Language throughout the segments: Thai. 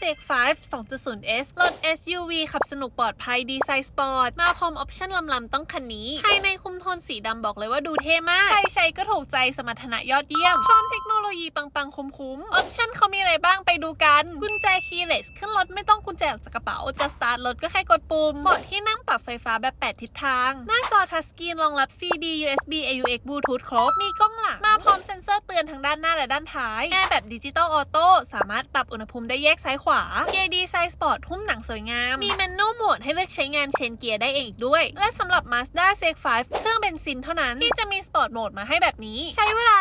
s e g 5 2.0S รถ SUV ขับสนุกปลอดภัยดีไซน์สปอร์ต มาพร้อมออปชั่นลำๆต้องคันนี้ ภายในคุมโทนสีดำบอกเลยว่าดูเท่มาก ใครใช้ก็ถูกใจสมรรถนะยอดเยี่ยม พร้อมเทคโนโลยีปังๆ คุ้มๆ ออปชั่นเขามีอะไรบ้างไปดูกัน กุญแจคีย์เลสขึ้นรถไม่ต้องกุญแจออกจากกระเป๋า จะสตาร์ทรถก็แค่กดปุ่มเบาะที่นั่งปรับไฟฟ้าแบบ 8 ทิศทาง หน้าจอทัชสกรีนรองรับ CD USB AUX Bluetooth ครบ มีกล้อง ซ็นเซอร์เตือนทั้งด้านหน้าและด้านท้าย แอร์แบบดิจิตอลออโต้สามารถปรับอุณหภูมิได้แยกซ้ายขวา เกียร์ดีไซน์สปอร์ตหุ้มหนังสวยงาม มีแมนนวลโหมดให้เลือกใช้งานเชนเกียร์ได้เองอีกด้วย และสำหรับ Mazda CX-5 เครื่องเบนซินเท่านั้นที่จะมีสปอร์ตโหมดมาให้แบบนี้ ใช้เวลา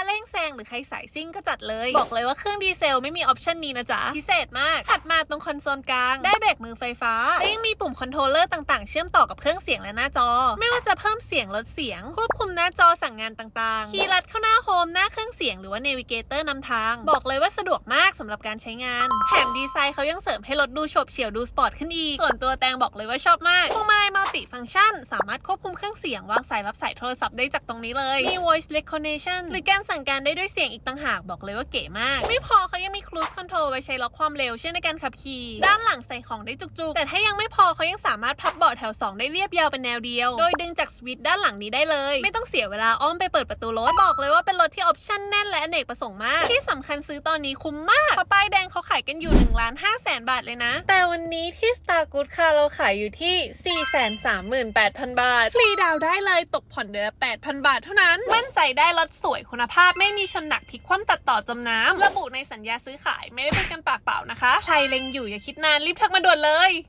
หรือใครสายซิ่งก็จัดเลย บอกเลยว่าเครื่องดีเซลไม่มีออปชันนี้นะจ๊ะ พิเศษมาก ถัดมาตรงคอนโซลกลาง ได้เบรกมือไฟฟ้าและยังมีปุ่มคอนโทรลเลอร์ต่างๆ เชื่อมต่อกับเครื่องเสียงและหน้าจอ ไม่ว่าจะเพิ่มเสียงลดเสียง ควบคุมหน้าจอสั่งงานต่างๆ คีย์ลัดเข้าหน้าโฮมหน้าเครื่องเสียงหรือว่าเนวิเกเตอร์นำทาง บอกเลยว่าสะดวกมากสำหรับการใช้งาน แถมดีไซน์เขายังเสริมให้รถดูโฉบเฉี่ยวดูสปอร์ตขึ้นอีก ส่วนตัวแตงบอกเลยว่าชอบมากพวงมาลัยมัล ติฟังก์ชัน สามารถควบคุมเครื่องเสียง วางสายรับสายโทรศัพท์ได้จากตรงนี้เลย มี voice recognition หรือการสั่งการได้ด้วยเสียงอีกต่างหากบอกเลยว่าเก๋มาก ไม่พอเขายังมี cruise control ไว้ใช้ล็อกความเร็วเช่นในการขับขี่ ด้านหลังใส่ของได้จุกๆ แต่ถ้ายังไม่พอเขายังสามารถพับเบาะแถว 2 ได้เรียบยาวเป็นแนวเดียว โดยดึงจากสวิตช์ด้านหลังนี้ได้เลย ไม่ต้องเสียเวลาอ้อมไปเปิดประตูรถบอกเลยว่าเป็นรถที่ออปชั่นแน่นและอเนกประสงค์มาก ที่สำคัญซื้อตอนนี้คุ้มมากเพราะป้ายแดงเขาขายกันอยู่1ล้าน5แสนบาทเลยนะ แต่วันนี้ที่ Star Good ค่ะเราขายอยู่ที่สี่แสน38,000 บาท ฟรีดาวได้เลยตกผ่อนเดือน8,000 บาทเท่านั้น มั่นใจได้รถสวยคุณภาพไม่มีชนหนักพลิกคว่ำตัดต่อจมน้ำระบุในสัญญาซื้อขายไม่ได้เป็นกันปากเปล่านะคะ ใครเล็งอยู่อย่าคิดนานรีบทักมาด่วนเลย